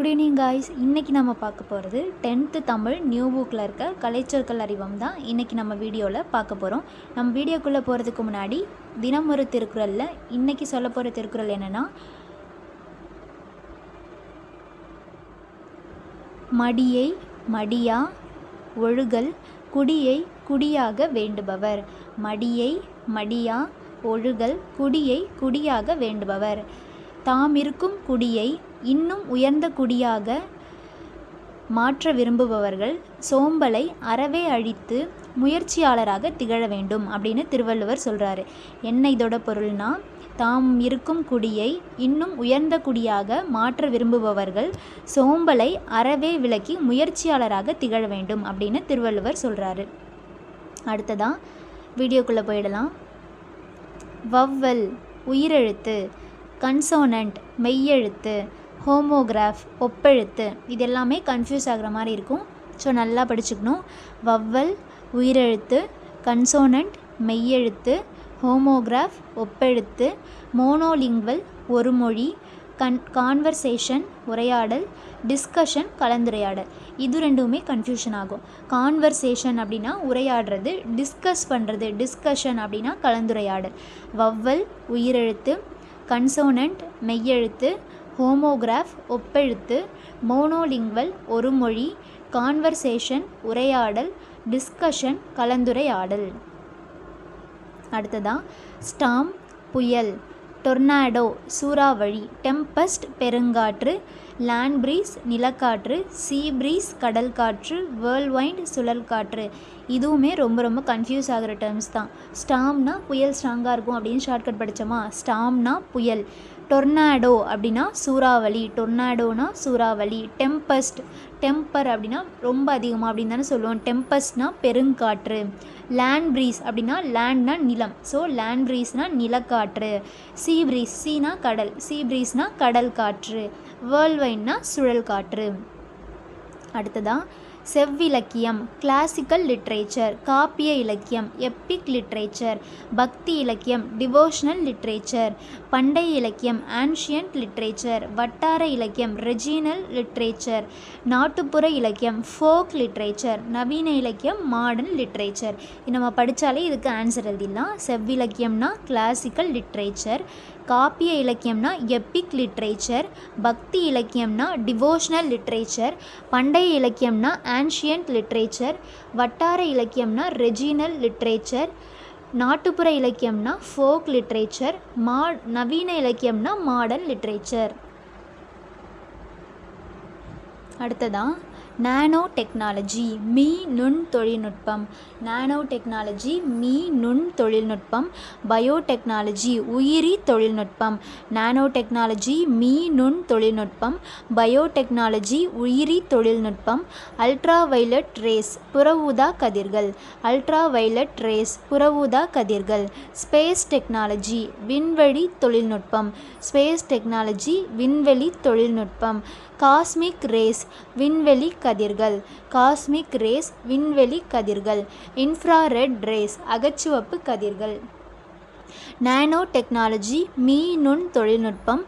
Good evening guys இன்றைக்கி நம்ம பார்க்க போகிறது டென்த்து தமிழ் நியூ புக்கில் இருக்க கலைச்சொற்கள் அறிவம் தான் இன்றைக்கி நம்ம வீடியோவில் பார்க்க போகிறோம் நம்ம வீடியோக்குள்ளே போகிறதுக்கு முன்னாடி தினம் ஒரு திருக்குறளில் இன்றைக்கி சொல்ல போகிற திருக்குறள் என்னென்னா மடியை மடியா ஒழுகல் குடியை குடியாக வேண்டுபவர். மடியை மடியா ஒழுகல் குடியை குடியாக வேண்டுபவர். தாம் இருக்கும் குடியை இன்னும் உயர்ந்த குடியாக மாற்ற விரும்புபவர்கள் சோம்பலை அறவே அழித்து முயற்சியாளராக திகழ வேண்டும் அப்படின்னு திருவள்ளுவர் சொல்கிறாரு என்ன இதோட பொருள்னா தாம் இருக்கும் குடியை இன்னும் உயர்ந்த குடியாக மாற்ற விரும்புபவர்கள் சோம்பலை அறவே விலக்கி முயற்சியாளராக திகழ வேண்டும் அப்படின்னு திருவள்ளுவர் சொல்கிறாரு அடுத்ததான் வீடியோக்குள்ளே போயிடலாம். வவ்வல் உயிரெழுத்து கன்சோனண்ட் மெய்யெழுத்து ஹோமோகிராஃப் ஒப்பெழுத்து இது எல்லாமே கன்ஃபியூஸ் ஆகிற மாதிரி இருக்கும். ஸோ நல்லா படிச்சுக்கணும். வவ்வல் உயிரெழுத்து கன்சோனண்ட் மெய்யெழுத்து ஹோமோகிராஃப் ஒப்பெழுத்து மோனோலிங்குவல் ஒரு மொழி கன் கான்வர்சேஷன் உரையாடல் டிஸ்கஷன் கலந்துரையாடல். இது ரெண்டுமே கன்ஃபியூஷன் ஆகும். கான்வர்சேஷன் அப்படின்னா உரையாடுறது டிஸ்கஸ் பண்ணுறது டிஸ்கஷன் அப்படின்னா கலந்துரையாடல். வவ்வல் உயிரெழுத்து கன்சோனண்ட் மெய்யெழுத்து ஹோமோகிராஃப் ஒப்பெழுத்து மோனோலிங்குவல் ஒரு மொழி கான்வர்சேஷன் உரையாடல் டிஸ்கஷன் கலந்துரையாடல். அடுத்ததாக ஸ்டாம் புயல் டொர்னாடோ சூறாவளி டெம்பஸ்ட் பெருங்காற்று லேண்ட் ப்ரீஸ் நிலக்காற்று சீ ப்ரீஸ் கடல் காற்று வேர்ல்வைண்ட் சுழல் காற்று இதுவுமே ரொம்ப ரொம்ப கன்ஃபியூஸ் ஆகிற டேர்ம்ஸ் தான். ஸ்டாம்னா புயல் ஸ்ட்ராங்காக இருக்கும் அப்படின்னு ஷார்ட்கட் படித்தோமா ஸ்டாம்னா புயல். டொர்னாடோ அப்படின்னா சூறாவளி டொர்னாடோனா சூறாவளி டெம்பஸ்ட் டெம்பர் அப்படின்னா ரொம்ப அதிகமாக அப்படின்னு தானே சொல்லுவோம். டெம்பஸ்ட்னா பெருங்காற்று லேண்ட் ப்ரீஸ் அப்படின்னா லேண்ட்னா நிலம். ஸோ லேண்ட் ப்ரீஸ்னா நிலக்காற்று சீ ப்ரீஸ் சீனா கடல் சீ ப்ரீஸ்னா கடல் காற்று வேர்ல்வைன்னா சுழல் காற்று. அடுத்ததாக செவ்விலக்கியம் கிளாசிக்கல் லிட்ரேச்சர் காப்பிய இலக்கியம் எப்பிக் லிட்ரேச்சர் பக்தி இலக்கியம் டிவோஷனல் லிட்ரேச்சர் பண்டைய இலக்கியம் ஆன்ஷியன்ட் லிட்ரேச்சர் வட்டார இலக்கியம் ரெஜினல் லிட்ரேச்சர் நாட்டுப்புற இலக்கியம் ஃபோக் லிட்ரேச்சர் நவீன இலக்கியம் மாடர்ன் லிட்ரேச்சர் நம்ம படித்தாலே இதுக்கு ஆன்சர் எழுதிடலாம். செவ்விலக்கியம்னா கிளாசிக்கல் லிட்ரேச்சர் காப்பிய இலக்கியம்னா எப்பிக் லிட்ரேச்சர் பக்தி இலக்கியம்னா டிவோஷனல் லிட்ரேச்சர் பண்டைய இலக்கியம்னா ஆன்ஷியன்ட் லிட்ரேச்சர் வட்டார இலக்கியம்னா ரெஜினல் லிட்ரேச்சர் நாட்டுப்புற இலக்கியம்னா ஃபோக் லிட்ரேச்சர் மா நவீன இலக்கியம்னா மாடர்ன் லிட்ரேச்சர். அடுத்ததாக நானோ டெக்னாலஜி மீ நுண் தொழில்நுட்பம் நானோ டெக்னாலஜி மீ நுண் தொழில்நுட்பம் பயோடெக்னாலஜி உயிரி தொழில்நுட்பம். நானோ டெக்னாலஜி மீ நுண் தொழில்நுட்பம் பயோடெக்னாலஜி உயிரி தொழில்நுட்பம். அல்ட்ரா வைலட் ரேஸ் புறஊதா கதிர்கள். அல்ட்ரா வைலட் ரேஸ் புறஊதா கதிர்கள். ஸ்பேஸ் டெக்னாலஜி விண்வெளி தொழில்நுட்பம். ஸ்பேஸ் டெக்னாலஜி விண்வெளி தொழில்நுட்பம். காஸ்மிக் ரேஸ் விண்வெளி கதிர்கள். காஸ்மிக் ரேஸ் விண்வெளி கதிர்கள். இன்ஃப்ராரெட் ரேஸ் அகச்சிவப்பு கதிர்கள். நானோ டெக்னாலஜி மீ நுண் தொழில்நுட்பம்.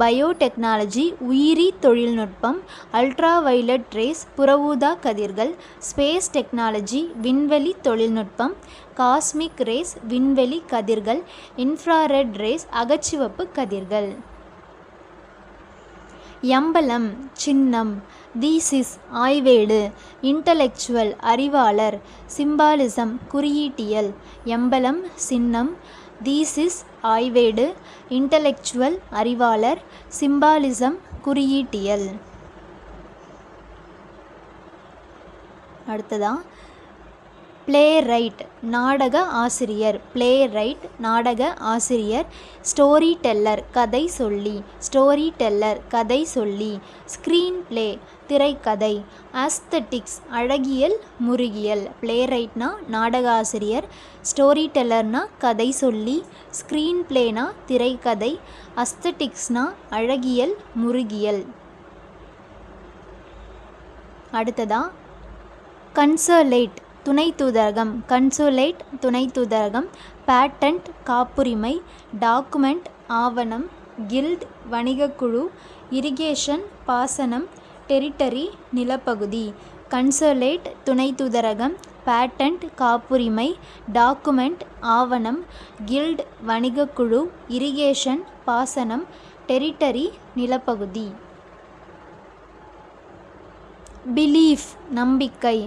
பயோடெக்னாலஜி உயிரி தொழில்நுட்பம். அல்ட்ரா வைலட் ரேஸ் புறவூதா கதிர்கள். ஸ்பேஸ் டெக்னாலஜி விண்வெளி தொழில்நுட்பம். காஸ்மிக் ரேஸ் விண்வெளி கதிர்கள். இன்ஃப்ராரெட் ரேஸ் அகச்சிவப்பு கதிர்கள். எம்பலம் சின்னம் தீசிஸ் ஆய்வேடு இன்டலெக்சுவல் அறிவாளர் சிம்பாலிசம் குறியீட்டியல் எம்பலம் சின்னம் தீசிஸ் ஆய்வேடு இன்டலெக்சுவல் அறிவாளர் சிம்பாலிசம் குறியீட்டியல். அடுத்ததான் பிளே ரைட் நாடக ஆசிரியர். பிளே ரைட் நாடக ஆசிரியர். ஸ்டோரி டெல்லர் கதை சொல்லி. ஸ்டோரி டெல்லர் கதை சொல்லி. ஸ்க்ரீன் பிளே திரைக்கதை. ஆஸ்தட்டிக்ஸ் அழகியல் முருகியல். பிளே ரைட்னா நாடக ஆசிரியர் ஸ்டோரி டெல்லர்னா கதை சொல்லி. ஸ்க்ரீன் பிளேனா திரைக்கதை. அஸ்தட்டிக்ஸ்னா அழகியல் முருகியல். அடுத்ததாக கன்சர்லேட். துணை தூதரகம் கன்சுலேட் துணை தூதரகம் பேட்டன்ட் காப்புரிமை டாக்குமெண்ட் ஆவணம் கில்ட் வணிகக்குழு இரிகேஷன் பாசனம் டெரிட்டரி நிலப்பகுதி. கன்சோலேட் துணை தூதரகம் பேட்டன்ட் காப்புரிமை டாக்குமெண்ட் ஆவணம் கில்ட் வணிகக்குழு இரிகேஷன் பாசனம் டெரிட்டரி நிலப்பகுதி. பிலீஃப் நம்பிக்கை.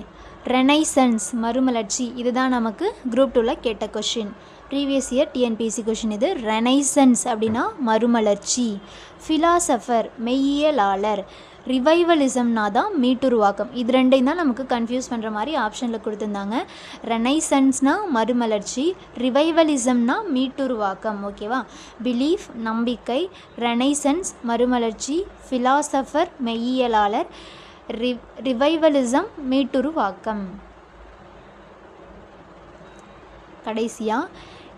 ரெனைசன்ஸ் மறுமலர்ச்சி. இதுதான் நமக்கு குரூப் டூவில் கேட்ட question previous year TNPSC question இது ரெனைசன்ஸ் அப்படின்னா மறுமலர்ச்சி. ஃபிலாசபர் மெய்யியலாளர். ரிவைவலிசம்னா தான் மீட்டுருவாக்கம். இது ரெண்டையும் தான் நமக்கு கன்ஃபியூஸ் பண்ணுற மாதிரி ஆப்ஷனில் கொடுத்துருந்தாங்க. ரெனைசன்ஸ்னா மறுமலர்ச்சி. ரிவைவலிசம்னா மீட்டுருவாக்கம். ஓகேவா பிலீஃப் நம்பிக்கை. ரெனைசன்ஸ் மறுமலர்ச்சி. ஃபிலாசபர் மெய்யியலாளர். Re revivalism மீட்டுருவாக்கம். கடைசியாக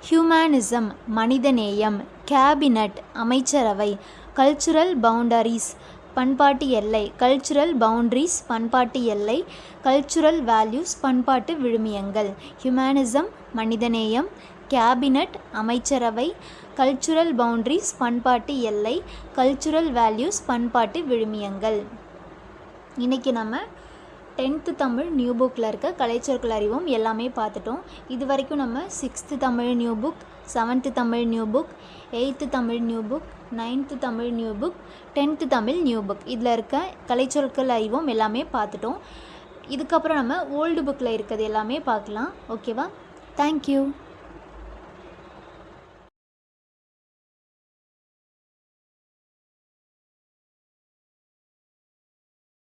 ஹியூமனிசம் மனிதநேயம் கேபினட் அமைச்சரவை கல்ச்சுரல் பவுண்டரிஸ் பண்பாட்டு எல்லை கல்ச்சுரல் பவுண்ட்ரிஸ் பண்பாட்டு எல்லை கல்ச்சுரல் வேல்யூஸ் பண்பாட்டு விழுமியங்கள் ஹியூமனிசம் மனிதநேயம் கேபினட் அமைச்சரவை கல்ச்சுரல் பவுண்ட்ரிஸ் பண்பாட்டு எல்லை கல்ச்சுரல் வேல்யூஸ் பண்பாட்டு விழுமியங்கள். இன்றைக்கி நம்ம டென்த்து தமிழ் நியூ புக்கில் இருக்க கலைச்சொற்கள் அறிவோம் எல்லாமே பார்த்துட்டோம். இது வரைக்கும் நம்ம sixth Tamil new book seventh Tamil new book eighth Tamil new book ninth Tamil new book tenth Tamil new book இதில் இருக்க கலைச்சொற்கள் அறிவோம் எல்லாமே பார்த்துட்டோம். இதுக்கப்புறம் நம்ம ஓல்டு புக்கில் இருக்கிறது எல்லாமே பார்க்கலாம். ஓகேவா தேங்க்யூ